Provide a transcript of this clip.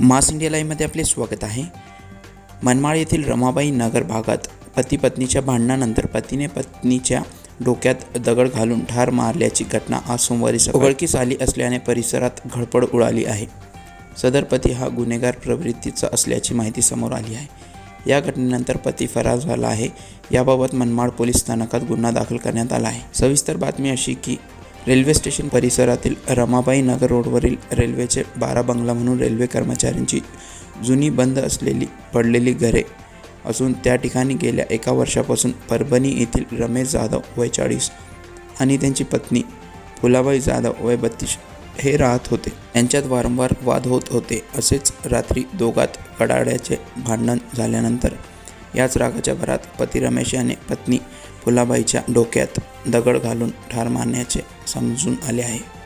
मास India लाईव्हमध्ये आपले स्वागत आहे. मनमाळ येथील रमाबाई नगर भागात पती पत्नीच्या भांडणानंतर पतीने पत्नीच्या डोक्यात दगड घालून ठार मारल्याची घटना आज सोमवारी उघडकीस आली असल्याने परिसरात घडपड उडाली आहे. सदर पती हा गुन्हेगार प्रवृत्तीचा असल्याची माहिती समोर आली आहे. या घटनेनंतर पती फरार झाला आहे. याबाबत मनमाड पोलीस स्थानकात गुन्हा दाखल करण्यात आला आहे. सविस्तर बातमी अशी की रेल्वे स्टेशन परिसरातील रमाबाई नगर रोडवरील रेल्वेचे बारा बंगला म्हणून रेल्वे कर्मचाऱ्यांची जुनी बंद असलेली पडलेली घरे असून त्या ठिकाणी गेल्या एका वर्षापासून परभणी येथील रमेश जाधव वय चाळीस आणि त्यांची पत्नी फुलाबाई जाधव वय बत्तीस हे राहत होते. यांच्यात वारंवार वाद होत होते असेच रात्री दोघात कडाड्याचे भांडण झाल्यानंतर याच रागाच्या भरात पती रमेश याने पत्नी फुलाबाईच्या डोक्यात दगड घालून ठार मारण्याचे समजून आले आहे.